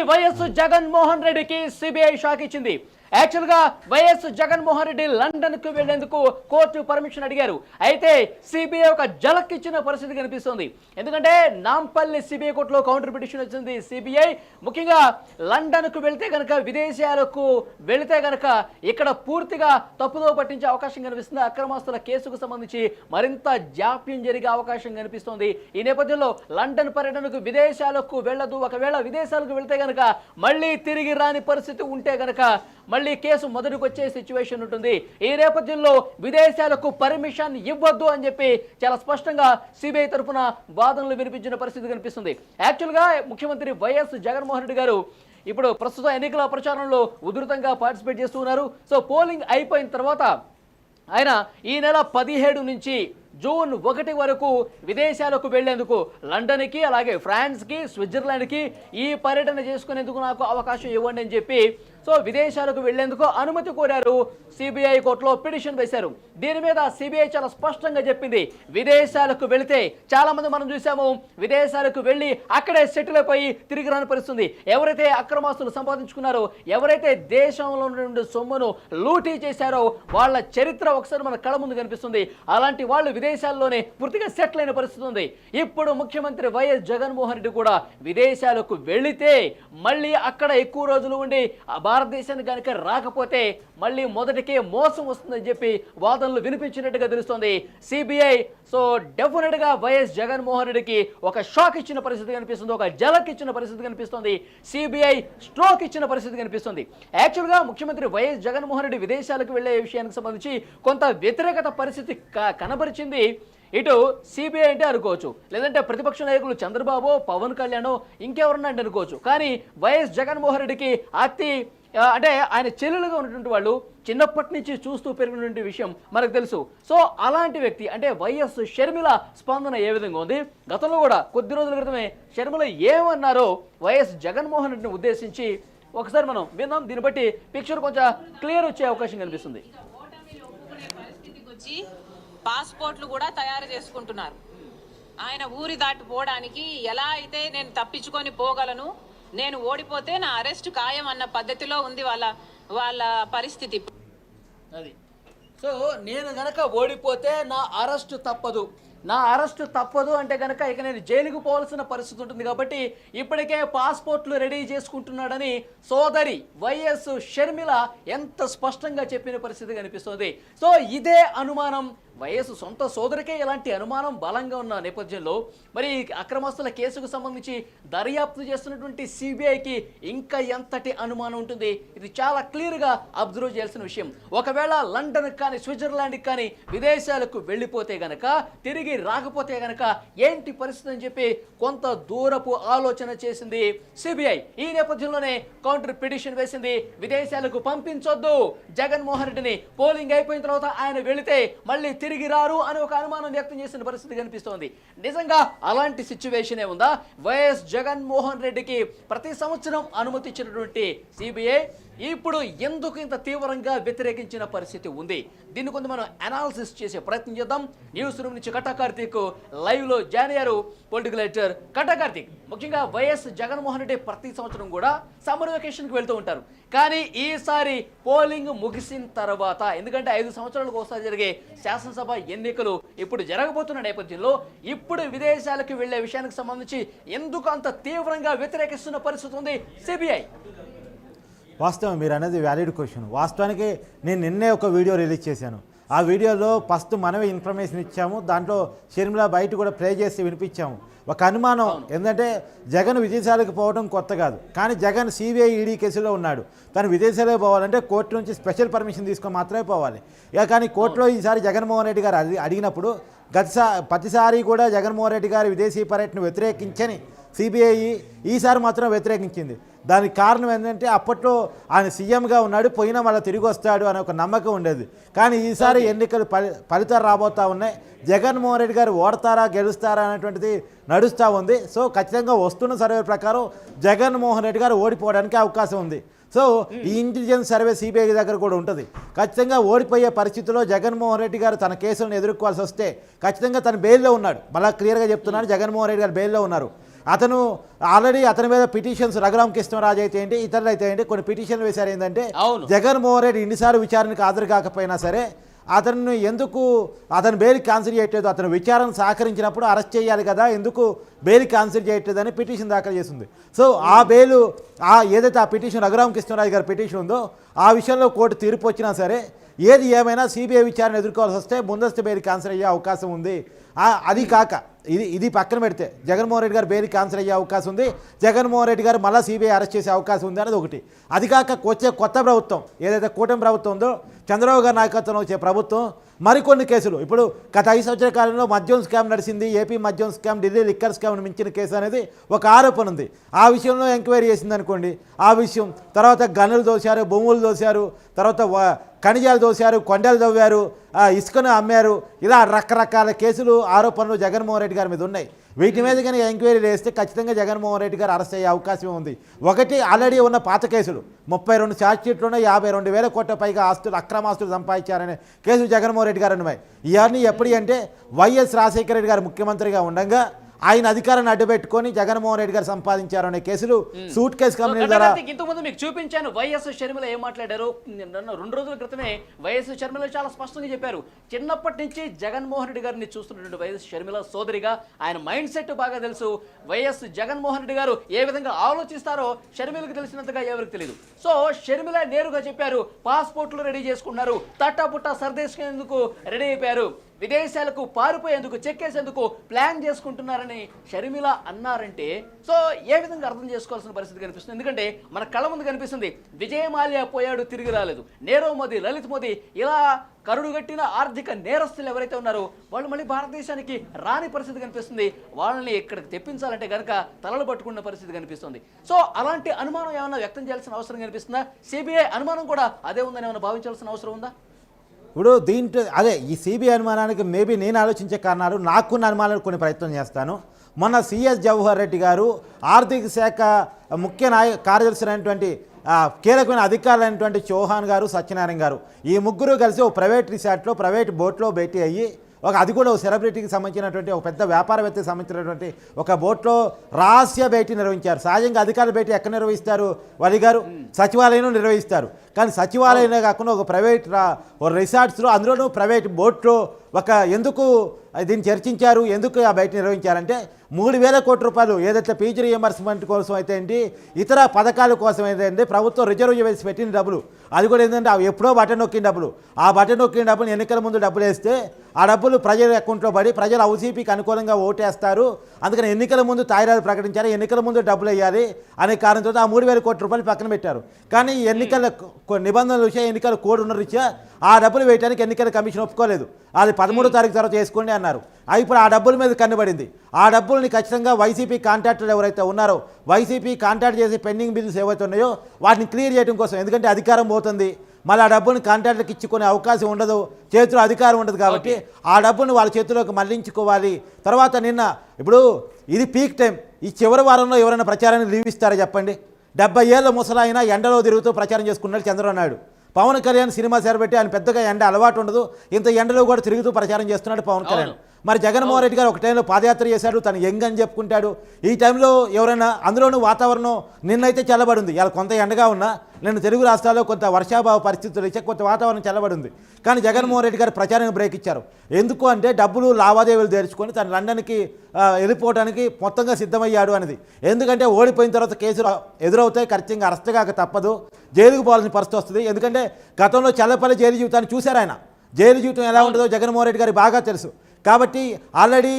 ముఖ్యమంత్రి వైఎస్ జగన్మోహన్ రెడ్డికి CBI shock ఇచ్చింది. యాక్చువల్గా వైఎస్ జగన్మోహన్ రెడ్డి లండన్కు వెళ్ళేందుకు కోర్టు పర్మిషన్ అడిగారు. అయితే సిబిఐ ఒక జలక్ ఇచ్చిన పరిస్థితి కనిపిస్తుంది. ఎందుకంటే నాంపల్లి సిబిఐ కోర్టులో కౌంటర్ పిటిషన్ వచ్చింది సిబిఐ ముఖ్యంగా లండన్కు వెళ్తే గనక విదేశాలకు వెళితే గనక ఇక్కడ పూర్తిగా తప్పుదో పట్టించే అవకాశం కనిపిస్తుంది. అక్రమాస్తుల కేసుకు సంబంధించి మరింత జాప్యం జరిగే అవకాశం కనిపిస్తోంది. ఈ నేపథ్యంలో లండన్ పర్యటనకు విదేశాలకు వెళ్ళదు. ఒకవేళ విదేశాలకు వెళ్తే గనక మళ్ళీ తిరిగి రాని పరిస్థితి ఉంటే గనక మళ్ళీ కేసు మొదటికి వచ్చే సిచ్యువేషన్ ఉంటుంది. ఈ నేపథ్యంలో విదేశాలకు పర్మిషన్ ఇవ్వద్దు అని చెప్పి చాలా స్పష్టంగా సిబిఐ తరఫున వాదనలు వినిపించిన పరిస్థితి కనిపిస్తుంది. యాక్చువల్గా ముఖ్యమంత్రి వైఎస్ జగన్మోహన్ రెడ్డి గారు ఇప్పుడు ప్రస్తుత ఎన్నికల ప్రచారంలో ఉధృతంగా పార్టిసిపేట్ చేస్తున్నారు సో పోలింగ్ అయిపోయిన తర్వాత ఆయన ఈ నెల పదిహేడు నుంచి జూన్ ఒకటి వరకు విదేశాలకు వెళ్ళేందుకు లండన్కి అలాగే ఫ్రాన్స్కి స్విట్జర్లాండ్కి ఈ పర్యటన చేసుకునేందుకు నాకు అవకాశం ఇవ్వండి అని చెప్పి సో విదేశాలకు వెళ్ళేందుకు అనుమతి కోరారు. సిబిఐ కోర్టులో పిటిషన్ వేశారు. దీని మీద సిబిఐ చాలా స్పష్టంగా చెప్పింది. విదేశాలకు వెళితే చాలా మంది మనం చూసాము. విదేశాలకు వెళ్ళి అక్కడే సెటిల్ అయిపోయి తిరిగి రాని పరిస్థితుంది. ఎవరైతే అక్రమాస్తులు సంపాదించుకున్నారో ఎవరైతే దేశంలో నుండి సొమ్మును లూటీ చేశారో వాళ్ళ చరిత్ర ఒకసారి మన కళ ముందు కనిపిస్తుంది. అలాంటి వాళ్ళు విదేశాల్లోనే పూర్తిగా సెటిల్ అయిన పరిస్థితి ఉంది. ఇప్పుడు ముఖ్యమంత్రి వైఎస్ జగన్మోహన్ రెడ్డి కూడా విదేశాలకు వెళితే మళ్ళీ అక్కడ ఎక్కువ రోజులు ఉండి భారతదేశానికి కనుక రాకపోతే మళ్ళీ మొదటికే మోసం వస్తుందని చెప్పి వాదనలు వినిపించినట్టుగా తెలుస్తోంది. సిబిఐ సో డెఫినెట్గా వైఎస్ జగన్మోహన్ రెడ్డికి ఒక షాక్ ఇచ్చిన పరిస్థితి కనిపిస్తుంది ఒక జలక్ ఇచ్చిన పరిస్థితి కనిపిస్తుంది. సిబిఐ స్ట్రోక్ ఇచ్చిన పరిస్థితి కనిపిస్తుంది. యాక్చువల్గా ముఖ్యమంత్రి వైఎస్ జగన్మోహన్ రెడ్డి విదేశాలకు వెళ్ళే విషయానికి సంబంధించి కొంత వ్యతిరేకత పరిస్థితి కనబరిచింది. ఇటు సిబిఐ అంటే అనుకోవచ్చు. లేదంటే ప్రతిపక్ష నాయకులు చంద్రబాబు పవన్ కళ్యాణ్ ఇంకెవరన్నా అంటే అనుకోవచ్చు. కానీ వైఎస్ జగన్మోహన్ రెడ్డికి అతి అంటే ఆయన చెల్లెలుగా ఉన్నటువంటి వాళ్ళు చిన్నప్పటి నుంచి చూస్తూ పెరిగినటువంటి విషయం మనకు తెలుసు. సో అలాంటి వ్యక్తి అంటే వైఎస్ షర్మిల స్పందన ఏ విధంగా ఉంది? గతంలో కూడా కొద్ది రోజుల క్రితమే షర్మిల ఏమన్నారో వైఎస్ జగన్మోహన్ రెడ్డిని ఉద్దేశించి ఒకసారి మనం విన్నాం దీన్ని బట్టి పిక్చర్ కొంచెం క్లియర్ వచ్చే అవకాశం కనిపిస్తుంది. పాస్పోర్ట్లు కూడా తయారు చేసుకుంటున్నారు. ఆయన ఊరి దాటిపోవడానికి ఎలా అయితే నేను తప్పించుకొని పోగలను నేను ఓడిపోతే నా అరెస్ట్ ఖాయం అన్న పద్ధతిలో ఉంది వాళ్ళ వాళ్ళ పరిస్థితి. అది. సో నేను గనక ఓడిపోతే నా అరెస్ట్ తప్పదు. నా అరెస్ట్ తప్పదు అంటే గనక ఇక నేను జైలుకు పోవాల్సిన పరిస్థితి ఉంటుంది కాబట్టి ఇప్పటికే పాస్పోర్ట్లు రెడీ చేసుకుంటున్నాడని సోదరి వైఎస్ షర్మిల ఎంత స్పష్టంగా చెప్పిన పరిస్థితి కనిపిస్తుంది. సో ఇదే అనుమానం వైఎస్ సొంత సోదరికే ఇలాంటి అనుమానం బలంగా ఉన్న నేపథ్యంలో మరి ఈ అక్రమస్తుల కేసుకు సంబంధించి దర్యాప్తు చేస్తున్నటువంటి సిబిఐకి ఇంకా ఎంతటి అనుమానం ఉంటుంది? ఇది చాలా క్లియర్గా అబ్జర్వ్ చేయాల్సిన విషయం. ఒకవేళ లండన్ కానీ స్విట్జర్లాండ్కి కానీ విదేశాలకు వెళ్ళిపోతే గనక తిరిగి రాకపోతే గనక ఏంటి పరిస్థితి అని చెప్పి కొంత దూరపు ఆలోచన చేసింది సిబిఐ. ఈ నేపథ్యంలోనే కౌంటర్ పిటిషన్ వేసింది. విదేశాలకు పంపించొద్దు. జగన్మోహన్ రెడ్డిని పోలింగ్ అయిపోయిన తర్వాత ఆయన వెళితే మళ్ళీ తిరిగి రారు అని ఒక అనుమానం వ్యక్తం చేసిన పరిస్థితి కనిపిస్తోంది. నిజంగా అలాంటి సిచ్యువేషనే ఉందా? వైఎస్ జగన్మోహన్ రెడ్డికి ప్రతి సంవత్సరం అనుమతి ఇచ్చినటువంటి సిబిఐ ఇప్పుడు ఎందుకు ఇంత తీవ్రంగా వ్యతిరేకించిన పరిస్థితి ఉంది? దీన్ని కొంత మనం అనాలిసిస్ చేసే ప్రయత్నం చేద్దాం. న్యూస్ రూమ్ నుంచి కట్టా కార్తీక్ లైవ్లో జాయిన్ అయ్యారు పొలిటికల్ ఎడిటర్ కట్టా కార్తీక్. ముఖ్యంగా వైఎస్ జగన్మోహన్ రెడ్డి ప్రతి సంవత్సరం కూడా సమ్మర్ వెకేషన్కి వెళ్తూ ఉంటారు. కానీ ఈసారి పోలింగ్ ముగిసిన తర్వాత ఎందుకంటే ఐదు సంవత్సరాలకు ఒకసారి జరిగే శాసనసభ ఎన్నికలు ఇప్పుడు జరగబోతున్న నేపథ్యంలో ఇప్పుడు విదేశాలకు వెళ్ళే విషయానికి సంబంధించి ఎందుకు అంత తీవ్రంగా వ్యతిరేకిస్తున్న పరిస్థితి ఉంది? సిబిఐ వాస్తవం మీరు అనేది వ్యాలిడ్ క్వశ్చన్ వాస్తవానికి నేను నిన్నే ఒక వీడియో రిలీజ్ చేశాను. ఆ వీడియోలో ఫస్ట్ మనమే ఇన్ఫర్మేషన్ ఇచ్చాము దాంట్లో షర్మిల బయట కూడా ప్లే చేసి వినిపించాము. ఒక అనుమానం ఏంటంటే జగన్ విదేశాలకు పోవడం కొత్త కాదు. కానీ జగన్ సిబిఐ ఈడీ కేసులో ఉన్నాడు. తను విదేశాలకు పోవాలంటే కోర్టు నుంచి స్పెషల్ పర్మిషన్ తీసుకొని మాత్రమే పోవాలి. ఇక కానీ కోర్టులో ఈసారి జగన్మోహన్ రెడ్డి గారు అడి- అడిగినప్పుడు గతసా ప్రతిసారి కూడా జగన్మోహన్ రెడ్డి గారి విదేశీ పర్యటన వ్యతిరేకించని సిబిఐ ఈసారి మాత్రం వ్యతిరేకించింది. దానికి కారణం ఏంటంటే అప్పట్లో ఆయన సీఎంగా ఉన్నాడు పోయినా మళ్ళీ తిరిగి వస్తాడు అనే ఒక నమ్మకం ఉండేది. కానీ ఈసారి ఎన్నికలు ఫలి ఫలితాలు రాబోతా ఉన్నాయి. జగన్మోహన్ రెడ్డి గారు ఓడతారా గెలుస్తారా అనేటువంటిది నడుస్తూ ఉంది. సో ఖచ్చితంగా వస్తున్న సర్వే ప్రకారం జగన్మోహన్ రెడ్డి గారు ఓడిపోవడానికి అవకాశం ఉంది. సో ఈ ఇంటెలిజెన్స్ సర్వే సిబిఐ దగ్గర కూడా ఉంటుంది. ఖచ్చితంగా ఓడిపోయే పరిస్థితిలో జగన్మోహన్ రెడ్డి గారు తన కేసులను ఎదుర్కోవాల్సి వస్తే ఖచ్చితంగా తన బెయిల్లో ఉన్నాడు. మళ్ళీ క్లియర్గా చెప్తున్నాను జగన్మోహన్ రెడ్డి గారు బెయిల్లో ఉన్నారు. అతను ఆల్రెడీ అతని మీద పిటిషన్స్ రఘురామ్ కృష్ణరాజు అయితే ఏంటి ఇతరులు అయితే ఏంటి కొన్ని పిటిషన్లు వేశారు ఏంటంటే. జగన్మోహన్ రెడ్డి ఇన్నిసార్లు విచారణకు హాజరు కాకపోయినా సరే అతన్ని ఎందుకు అతను బెయిల్ క్యాన్సిల్ చేయట్లేదు అతను విచారణ సహకరించినప్పుడు అరెస్ట్ చేయాలి కదా ఎందుకు బెయిల్ క్యాన్సిల్ చేయట్లేదని పిటిషన్ దాఖలు చేసింది సో ఆ బెయిల్ ఆ ఏదైతే ఆ పిటిషన్ రఘురామ కృష్ణరాజు గారి పిటిషన్ ఉందో ఆ విషయంలో కోర్టు తీర్పు వచ్చినా సరే ఏది ఏమైనా సిబిఐ విచారణ ఎదుర్కోవాల్సి వస్తే ముందస్తు బెయిల్ క్యాన్సిల్ అయ్యే అవకాశం ఉంది అది కాక ఇది ఇది పక్కన పెడితే జగన్మోహన్ రెడ్డి గారు బెయిల్ క్యాన్సిల్ అయ్యే అవకాశం ఉంది జగన్మోహన్ రెడ్డి గారు మళ్ళీ సిబిఐ అరెస్ట్ చేసే అవకాశం ఉంది అనేది ఒకటి. అది కాక వచ్చే కొత్త ప్రభుత్వం ఏదైతే కూటమి ప్రభుత్వం ఉందో చంద్రబాబు గారి నాయకత్వంలో వచ్చే ప్రభుత్వం మరికొన్ని కేసులు. ఇప్పుడు గత ఐదు సంవత్సరాల కాలంలో మద్యం స్కామ్ నడిచింది ఏపీ మద్యం స్కామ్ ఢిల్లీ లిక్కర్ స్కామ్ మించిన కేసు అనేది ఒక ఆరోపణ ఉంది. ఆ విషయంలో ఎంక్వైరీ చేసింది అనుకోండి ఆ విషయం తర్వాత గనులు దోశారు భూములు దోశారు తర్వాత ఖనిజాలు దోశారు కొండలు దవ్వారు ఇసుకను అమ్మారు ఇలా రకరకాల కేసులు ఆరోపణలు జగన్మోహన్ రెడ్డి గారి మీద ఉన్నాయి. వీటి మీద కనుక ఎంక్వైరీ చేస్తే ఖచ్చితంగా జగన్మోహన్ రెడ్డి గారు అరెస్ట్ అయ్యే అవకాశం ఉంది. ఒకటి ఆల్రెడీ ఉన్న పాత కేసులు. ముప్పై రెండు ఛార్జ్ యాభై రెండు వేల కోట్ల పైగా ఆస్తులు అక్రమ ఆస్తులు సంపాదించారనే కేసు జగన్మోహన్ రెడ్డి గారు ఉన్నాయి ఇవన్నీ ఎప్పుడు అంటే వైఎస్ రాజశేఖర రెడ్డి గారు ముఖ్యమంత్రిగా ఉండగా ఆయన అధికారాన్ని అడ్డుపెట్టుకొని జగన్మోహన్ రెడ్డి గారు సంపాదించారు అనే కేసులు సూట్ కేసు కంపెనీ ద్వారా ఇంతకు ముందు మీకు చూపించాను వైఎస్ షర్మిల ఏం మాట్లాడారు రెండు రోజుల క్రితమే వైఎస్ షర్మిల చాలా స్పష్టంగా చెప్పారు. చిన్నప్పటి నుంచి జగన్మోహన్ రెడ్డి గారిని చూస్తున్నటువంటి వైఎస్ షర్మిల సోదరిగా ఆయన మైండ్ సెట్ బాగా తెలుసు. వైఎస్ జగన్మోహన్ రెడ్డి గారు ఏ విధంగా ఆలోచిస్తారో షర్మిలకు తెలిసినంతగా ఎవరికి తెలియదు సో షర్మిల నేరుగా చెప్పారు పాస్పోర్ట్లు రెడీ చేసుకున్నారు తట్టాపుట్టా సర్దేశేందుకు రెడీ అయిపోయారు. విదేశాలకు పారిపోయేందుకు చెక్కేసేందుకు ప్లాన్ చేసుకుంటున్నారని షర్మిల అన్నారంటే సో ఏ విధంగా అర్థం చేసుకోవాల్సిన పరిస్థితి కనిపిస్తుంది? ఎందుకంటే మన కళ ముందు కనిపిస్తుంది విజయమాల్యా పోయాడు తిరిగి రాలేదు. నీరవ్ మోదీ లలిత్ మోదీ ఇలా కరుడుగట్టిన ఆర్థిక నేరస్తులు ఎవరైతే ఉన్నారో వాళ్ళు మళ్ళీ భారతదేశానికి రాని పరిస్థితి కనిపిస్తుంది. వాళ్ళని ఇక్కడికి తెప్పించాలంటే కనుక తలలు పట్టుకున్న పరిస్థితి కనిపిస్తుంది. సో అలాంటి అనుమానం ఏమైనా వ్యక్తం చేయాల్సిన అవసరం కనిపిస్తుందా? సిబిఐ అనుమానం కూడా అదే ఉందని ఏమైనా భావించాల్సిన అవసరం ఉందా? ఇప్పుడు దీంట్లో అదే ఈ సిబిఐ అనుమానానికి మేబీ నేను ఆలోచించే కారణాలు నాకున్న అనుమానాలు కొన్ని ప్రయత్నం చేస్తాను. మొన్న సిఎస్ జవహర్ రెడ్డి గారు ఆర్థిక శాఖ ముఖ్య నాయ కార్యదర్శి అయినటువంటి కీలకమైన కీలకమైన అధికారులైనటువంటి చౌహాన్ గారు సత్యనారాయణ గారు ఈ ముగ్గురు కలిసి ఒక ప్రైవేట్ రిసార్ట్లో ప్రైవేట్ బోట్లో భేటీ అయ్యి ఒక అది కూడా ఒక సెలబ్రిటీకి సంబంధించినటువంటి ఒక పెద్ద వ్యాపారవేత్తకి సంబంధించినటువంటి ఒక బోట్లో రహస్య భేటీ నిర్వహించారు. సహజంగా అధికారుల భేటీ ఎక్కడ నిర్వహిస్తారు? వలి గారు సచివాలయంలో నిర్వహిస్తారు. కానీ సచివాలయమే కాకుండా ఒక ప్రైవేట్ రిసార్ట్స్లో అందులోనూ ప్రైవేట్ బోట్లో ఒక ఎందుకు దీన్ని చర్చించారు ఎందుకు ఆ బయట నిర్వహించారంటే మూడు వేల కోట్ల రూపాయలు ఏదైతే పీజీ రియంబర్స్మెంట్ కోసం అయితే ఏంటి ఇతర పథకాల కోసం అయితే ప్రభుత్వం రిజర్వ్ చేసి పెట్టిన డబ్బులు. అది కూడా ఏంటంటే అవి ఎప్పుడో బటన్ నొక్కిన డబ్బులు. ఆ బటన్ నొక్కిన డబ్బులు ఎన్నికల ముందు డబ్బులు వేస్తే ఆ డబ్బులు ప్రజల అకౌంట్లో పడి ప్రజలు ఔసీపీకి అనుకూలంగా ఓటేస్తారు. అందుకని ఎన్నికల ముందు తాయిరాలు ప్రకటించారు ఎన్నికల ముందు డబ్బులు వేయాలి అనే కారణంతో ఆ మూడు వేల కోట్ల రూపాయలు పక్కన పెట్టారు. కానీ ఎన్నికల నిబంధనల విషయం ఎన్నికల కోడ్ ఉన్న రీత్యా ఆ డబ్బులు వేయడానికి ఎన్నికల కమిషన్ ఒప్పుకోలేదు. అది పదమూడో తారీఖు తర్వాత చేసుకోండి అన్నారు. ఇప్పుడు ఆ డబ్బుల మీద కన్నుబడింది. ఆ డబ్బుల్ని ఖచ్చితంగా వైసీపీ కాంట్రాక్టర్లు ఎవరైతే ఉన్నారో వైసీపీ కాంట్రాక్ట్ చేసే పెండింగ్ బిల్స్ ఏవైతే ఉన్నాయో వాటిని క్లియర్ చేయడం కోసం ఎందుకంటే అధికారం పోతుంది. మళ్ళీ ఆ డబ్బుని కాంట్రాక్టర్కి ఇచ్చుకునే అవకాశం ఉండదు చేతిలో అధికారం ఉండదు కాబట్టి ఆ డబ్బుని వాళ్ళ చేతిలోకి మళ్ళించుకోవాలి. తర్వాత నిన్న ఇప్పుడు ఇది పీక్ టైం. ఈ చివరి వారంలో ఎవరైనా ప్రచారాన్ని లీవ్ ఇస్తారా చెప్పండి? డెబ్బై ఏళ్ళ ముసలాయన ఎండలో తిరుగుతూ ప్రచారం చేసుకున్నాడు చంద్రబాబు నాయుడు. పవన్ కళ్యాణ్ సినిమా చేరబెట్టి ఆయన పెద్దగా ఎండ అలవాటు ఉండదు. ఇంత ఎండలో కూడా తిరుగుతూ ప్రచారం చేస్తున్నాడు పవన్ కళ్యాణ్. మరి జగన్మోహన్ రెడ్డి గారు ఒక టైంలో పాదయాత్ర చేశాడు తను యంగ్ అని చెప్పుకుంటాడు. ఈ టైంలో ఎవరైనా అందులోనూ వాతావరణం నిన్నైతే చల్లబడింది ఇలా కొంత ఎండగా ఉన్నా నేను తెలుగు రాష్ట్రాల్లో కొంత వర్షాభావ పరిస్థితులు ఇచ్చే కొంత వాతావరణం చల్లబడింది. కానీ జగన్మోహన్ రెడ్డి గారు ప్రచారానికి బ్రేక్ ఇచ్చారు. ఎందుకు అంటే డబ్బులు లావాదేవీలు తెరుచుకొని తను లండన్కి వెళ్ళిపోవడానికి మొత్తంగా సిద్ధమయ్యాడు అనేది. ఎందుకంటే ఓడిపోయిన తర్వాత కేసులు ఎదురవుతాయి ఖచ్చితంగా అరెస్ట్ కాక తప్పదు జైలుకు పోవాల్సిన పరిస్థితి వస్తుంది. ఎందుకంటే గతంలో చల్లపల్లి జైలు జీవితాన్ని చూశారు ఆయన. జైలు జీవితం ఎలా ఉంటుందో జగన్మోహన్ రెడ్డి గారికి బాగా తెలుసు. కాబట్టి ఆల్రెడీ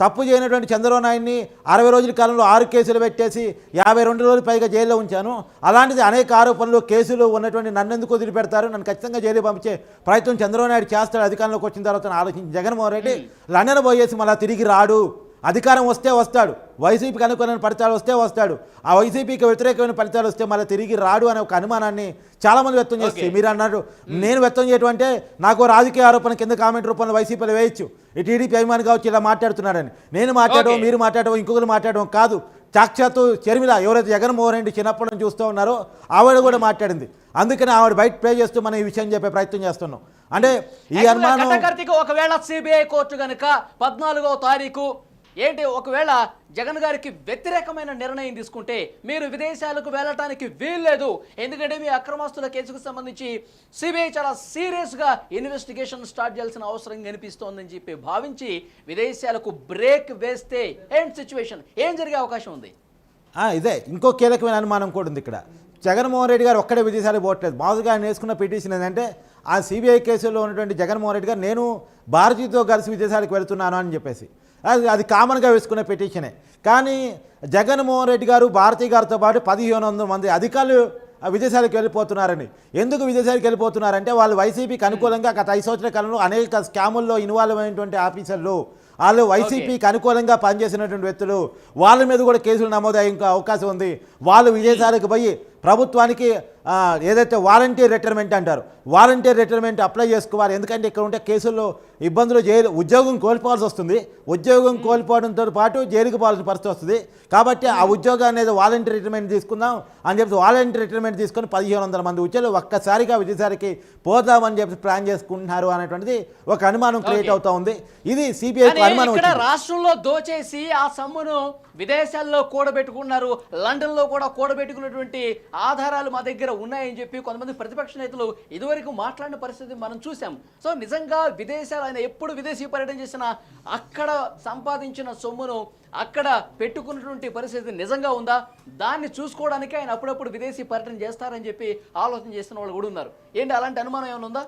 తప్పు చేయనటువంటి చంద్రబాబు నాయుడిని అరవై రోజుల కాలంలో ఆరు కేసులు పెట్టేసి యాభై రెండు రోజులు పైగా జైల్లో ఉంచాను. అలాంటిది అనేక ఆరోపణలు కేసులు ఉన్నటువంటి నన్ను ఎందుకు వదిలిపెడతారు? నన్ను ఖచ్చితంగా జైలు పంపించే ప్రయత్నం చంద్రబాబు నాయుడు చేస్తాడు అధికారంలోకి వచ్చిన తర్వాత ఆలోచించి జగన్మోహన్ రెడ్డి లండన్ పోయేసి మళ్ళీ తిరిగి రాడు. అధికారం వస్తే వస్తాడు. వైసీపీకి అనుకూలమైన ఫలితాలు వస్తే వస్తాడు. ఆ వైసీపీకి వ్యతిరేకమైన ఫలితాలు వస్తే మళ్ళీ తిరిగి రాడు అనే ఒక అనుమానాన్ని చాలా మంది వ్యక్తం చేస్తారు మీరు అన్నారు. నేను వ్యక్తం చేయటం అంటే నాకు రాజకీయ ఆరోపణ కింద కామెంట్ రూపంలో వైసీపీలో వేయచ్చు. ఈ టీడీపీ అభిమాని కావచ్చు ఇలా మాట్లాడుతున్నాడని నేను మాట్లాడడం. మీరు మాట్లాడడం ఇంకొకరు మాట్లాడడం కాదు. సాక్షాత్తు షర్మిల ఎవరైతే జగన్మోహన్ రెడ్డి చిన్నప్పటి నుంచి చూస్తూ ఉన్నారో ఆవిడ కూడా మాట్లాడింది. అందుకని ఆవిడ బయట ప్లే చేస్తూ మనం ఈ విషయం చెప్పే ప్రయత్నం చేస్తున్నాం. అంటే ఈ అనుమానం ఒకవేళ సిబిఐ కోర్టు గనుక పద్నాలుగో తారీఖు ఏంటి ఒకవేళ జగన్ గారికి వ్యతిరేకమైన నిర్ణయం తీసుకుంటే మీరు విదేశాలకు వెళ్ళటానికి వీల్లేదు. ఎందుకంటే మీ అక్రమాస్తుల కేసుకు సంబంధించి సిబిఐ చాలా సీరియస్గా ఇన్వెస్టిగేషన్ స్టార్ట్ చేయాల్సిన అవసరం కనిపిస్తోందని చెప్పి భావించి విదేశాలకు బ్రేక్ వేస్తే ఏంటి సిచ్యువేషన్? ఏం జరిగే అవకాశం ఉంది? ఇదే. ఇంకో కీలకమైన అనుమానం కూడా ఉంది ఇక్కడ. జగన్మోహన్ రెడ్డి గారు ఒక్కడే విదేశాలకు పోవట్లేదు. మామూలుగా ఆయన వేసుకున్న పిటిషన్ ఏంటంటే ఆ సిబిఐ కేసులో ఉన్నటువంటి జగన్మోహన్ రెడ్డి గారు నేను భారతీయతో కలిసి విదేశాలకు వెళ్తున్నాను అని చెప్పేసి. అది అది కామన్గా వేసుకున్న పిటిషనే కానీ జగన్మోహన్ రెడ్డి గారు భారతీ గారితో పాటు పదిహేను వందల మంది అధికారులు విదేశాలకు వెళ్ళిపోతున్నారని. ఎందుకు విదేశాలకు వెళ్ళిపోతున్నారంటే వాళ్ళు వైసీపీకి అనుకూలంగా గత ఐదు సంవత్సరాల కాలంలో అనేక స్కాముల్లో ఇన్వాల్వ్ అయినటువంటి ఆఫీసర్లు వాళ్ళు వైసీపీకి అనుకూలంగా పనిచేసినటువంటి వ్యక్తులు వాళ్ళ మీద కూడా కేసులు నమోదయ్యే అవకాశం ఉంది. వాళ్ళు విదేశాలకు పోయి ప్రభుత్వానికి ఏదైతే వాలంటీర్ రిటైర్మెంట్ అంటారు వాలంటీర్ రిటైర్మెంట్ అప్లై చేసుకోవాలి ఎందుకంటే ఇక్కడ ఉంటే కేసుల్లో ఇబ్బందులు జైలు ఉద్యోగం కోల్పోవాల్సి వస్తుంది ఉద్యోగం కోల్పోవడంతో పాటు జైలుకు పోవాల్సిన పరిస్థితి వస్తుంది కాబట్టి ఆ ఉద్యోగం అనేది వాలంటీర్ రిటైర్మెంట్ తీసుకుందాం అని చెప్పి వాలంటీర్ రిటైర్మెంట్ తీసుకొని పదిహేను వందల మంది ఉద్యోగులు ఒక్కసారిగా విదేశాలకి పోదామని చెప్పి ప్లాన్ చేసుకుంటున్నారు అనేటువంటిది ఒక అనుమానం క్రియేట్. అవుతా ఉంది ఇది సిబిఐ అనుమానం. రాష్ట్రంలో దోచేసి ఆ సమ్మును విదేశాల్లో కూడబెట్టుకున్నారు లండన్లో కూడా కూడబెట్టుకున్నటువంటి ఆధారాలు మా దగ్గర ఉన్నాయని చెప్పి కొంతమంది ప్రతిపక్ష నేతలు ఇదివరకు మాట్లాడిన పరిస్థితి మనం చూసాం సో నిజంగా విదేశాలు ఆయన ఎప్పుడు విదేశీ పర్యటన చేసినా అక్కడ సంపాదించిన సొమ్మును అక్కడ పెట్టుకున్నటువంటి పరిస్థితి నిజంగా ఉందా? దాన్ని చూసుకోవడానికి ఆయన అప్పుడప్పుడు విదేశీ పర్యటన చేస్తారని చెప్పి ఆలోచన చేస్తున్న వాళ్ళు కూడా ఉన్నారు. ఏంటి అలాంటి అనుమానం ఏమైనా ఉందా?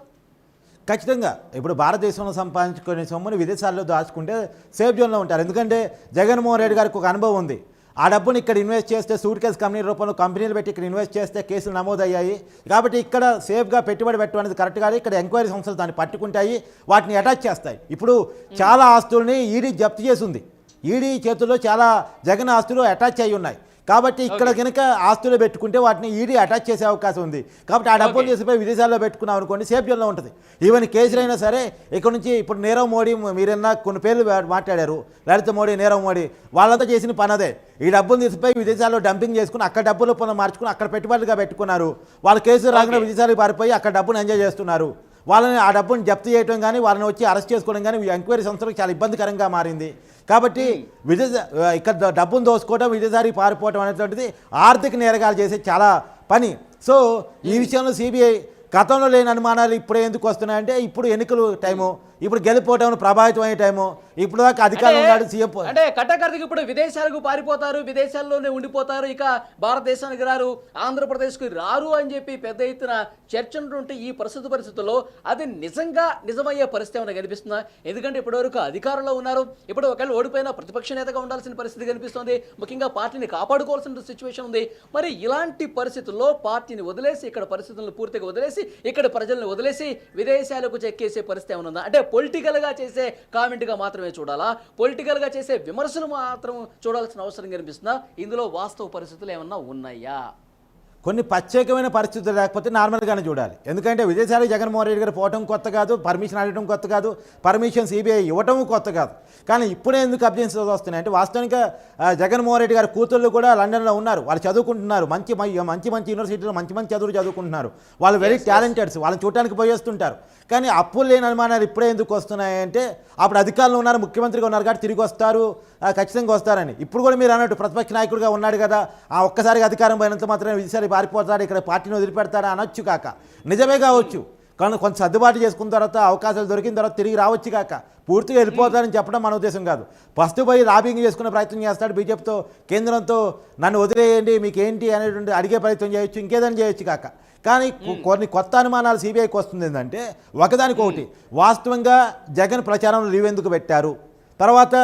ఖచ్చితంగా. ఇప్పుడు భారతదేశంలో సంపాదించుకునే సొమ్ముని విదేశాల్లో దాచుకుంటే సేఫ్ జోన్లో ఉంటారు. ఎందుకంటే జగన్మోహన్ రెడ్డి గారికి ఒక అనుభవం ఉంది. ఆ డబ్బుని ఇక్కడ ఇన్వెస్ట్ చేస్తే సూట్కేస్ కంపెనీ రూపంలో కంపెనీలు పెట్టి ఇక్కడ ఇన్వెస్ట్ చేస్తే కేసులు నమోదయ్యాయి. కాబట్టి ఇక్కడ సేఫ్గా పెట్టుబడి పెట్టడం అనేది కరెక్ట్ కాదు. ఇక్కడ ఎంక్వైరీ సంస్థలు దాన్ని పట్టుకుంటాయి వాటిని అటాచ్ చేస్తాయి. ఇప్పుడు చాలా ఆస్తుల్ని ఈడీ జప్తు చేసి ఉంది ఈడీ చేతుల్లో చాలా జగన్ ఆస్తులు అటాచ్ అయి ఉన్నాయి. కాబట్టి ఇక్కడ కనుక ఆస్తులు పెట్టుకుంటే వాటిని ఈడీ అటాచ్ చేసే అవకాశం ఉంది. కాబట్టి ఆ డబ్బులు. తీసుకుపోయి విదేశాల్లో పెట్టుకున్నాం అనుకోండి సేఫ్ జోన్లో ఉంటుంది. ఈవెన్ కేసులైనా సరే ఇక్కడ నుంచి ఇప్పుడు నీరవ్ మోడీ మీరన్నా కొన్ని పేర్లు మాట్లాడారు. లలిత మోడీ నీరవ్ మోడీ వాళ్ళంతా చేసిన పని అదే. ఈ డబ్బులు తీసుకుపోయి విదేశాల్లో డంపింగ్ చేసుకుని అక్కడ డబ్బులు పనులు మార్చుకుని అక్కడ పెట్టుబడులుగా పెట్టుకున్నారు. వాళ్ళ కేసు రాగానే Okay. విదేశాలకు పారిపోయి అక్కడ డబ్బును ఎంజాయ్ చేస్తున్నారు. వాళ్ళని ఆ డబ్బును జప్తు చేయడం కానీ వాళ్ళని వచ్చి అరెస్ట్ చేసుకోవడం కానీ ఎంక్వైరీ సంస్థలకు చాలా ఇబ్బందికరంగా మారింది. కాబట్టి విదేశ ఇక్కడ డబ్బును దోసుకోవడం విదేశానికి పారిపోవడం అనేటువంటిది ఆర్థిక నేరగాలు చేసే చాలా పని. సో ఈ విషయంలో సిబిఐ గతంలో లేని అనుమానాలు ఇప్పుడు ఎందుకు వస్తున్నాయంటే ఇప్పుడు ఎన్నికలు టైము. ఇప్పుడు గెలిపోవటం ప్రభావితం అయ్యే టైము? ఇప్పుడు దాకా అధికారంలో ఉన్నాడు సీఎం అంటే- కట్టకర్తకి ఇప్పుడు విదేశాలకు పారిపోతారు విదేశాల్లోనే ఉండిపోతారు ఇక భారతదేశానికి రారు ఆంధ్రప్రదేశ్కి రారు అని చెప్పి పెద్ద ఎత్తున చర్చ ఉంటుంటే ఈ ప్రస్తుత పరిస్థితుల్లో అది నిజంగా నిజమయ్యే పరిస్థితి ఏమైనా కనిపిస్తుందా? ఎందుకంటే ఇప్పటివరకు అధికారంలో ఉన్నారు. ఇప్పుడు ఒకవేళ ఓడిపోయిన ప్రతిపక్ష నేతగా ఉండాల్సిన పరిస్థితి కనిపిస్తుంది. ముఖ్యంగా పార్టీని కాపాడుకోవాల్సిన సిచ్యువేషన్ ఉంది. మరి ఇలాంటి పరిస్థితుల్లో పార్టీని వదిలేసి ఇక్కడ పరిస్థితులను పూర్తిగా వదిలేసి ఇక్కడ ప్రజలను వదిలేసి విదేశాలకు చెక్కేసే పరిస్థితి ఏమైనా ఉందా? అంటే పొలిటికల్గా చేసే కామెంట్గా మాత్రమే చూడాలా? పొలిటికల్గా చేసే విమర్శలు మాత్రం చూడాల్సిన అవసరం కనిపిస్తుందా? ఇందులో వాస్తవ పరిస్థితులు ఏమన్నా ఉన్నాయా? కొన్ని ప్రత్యేకమైన పరిస్థితులు లేకపోతే నార్మల్గానే చూడాలి. ఎందుకంటే విదేశాలకు జగన్మోహన్ రెడ్డి గారు పోవటం కొత్త కాదు పర్మిషన్ అడగడం కొత్త కాదు పర్మిషన్ సిబిఐ ఇవ్వటం కొత్త కాదు. కానీ ఇప్పుడే ఎందుకు అబ్జెక్షన్స్ వస్తున్నాయి అంటే వాస్తవానికి ఆ, జగన్మోహన్ రెడ్డి గారి కూతుళ్ళు కూడా లండన్లో ఉన్నారు. వాళ్ళు చదువుకుంటున్నారు. మంచి మంచి మంచి యూనివర్సిటీలో మంచి మంచి చదువులు చదువుకుంటున్నారు. వాళ్ళు వెరీ టాలెంటెడ్స్ వాళ్ళని చూడటానికి పోయేస్తుంటారు. కానీ అప్పులు లేని అనుమానాలు ఇప్పుడే ఎందుకు వస్తున్నాయంటే అప్పుడు అధికారులు ఉన్నారు ముఖ్యమంత్రిగా ఉన్నారు కాబట్టి తిరిగి వస్తారు ఖచ్చితంగా వస్తారని. ఇప్పుడు కూడా మీరు అన్నట్టు ప్రతిపక్ష నాయకుడిగా ఉన్నాడు కదా ఆ ఒక్కసారిగా అధికారం పోయినంత మాత్రమే విదేశాలు పారిపోతాడు ఇక్కడ పార్టీని వదిలిపెడతాడా అనొచ్చు కాక. నిజమే కావచ్చు. కానీ కొంత సర్దుబాటు చేసుకున్న తర్వాత అవకాశాలు దొరికిన తర్వాత తిరిగి రావచ్చు కాక. పూర్తిగా వెళ్ళిపోతారని చెప్పడం మన ఉద్దేశం కాదు. ఫస్ట్ పోయి లాబింగ్ చేసుకునే ప్రయత్నం చేస్తాడు బీజేపీతో కేంద్రంతో నన్ను వదిలేయండి మీకు ఏంటి అనేటువంటి అడిగే ప్రయత్నం చేయొచ్చు ఇంకేదైనా చేయొచ్చు కాక. కానీ కొన్ని కొత్త అనుమానాలు సిబిఐకి వస్తుంది ఏంటంటే ఒకదానికి ఒకటి వాస్తవంగా జగన్ ప్రచారంలో లీవ్ ఎందుకు పెట్టారు? తర్వాత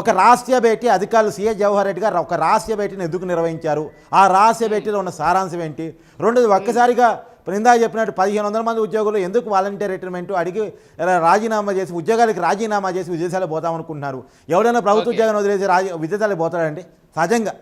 ఒక రహస్య భేటీ అధికారులు సీఎస్ జవహర్ రెడ్డి గారు ఒక రహస్య భేటీని ఎందుకు నిర్వహించారు? ఆ రహస్య భేటీలో ఉన్న సారాంశం ఏంటి? రెండోది ఒక్కసారిగా ఇందాక చెప్పినట్టు పదిహేను వందల మంది ఉద్యోగులు ఎందుకు వాలంటీర్ రిటైర్మెంట్ అడిగి రాజీనామా చేసి ఉద్యోగాలకు రాజీనామా చేసి విదేశాలకు పోతాం అనుకుంటున్నారు ఎవరైనా ప్రభుత్వ. ఉద్యోగాన్ని వదిలేసి రాజీ విదేశాలకు పోతాడండి సహజంగా.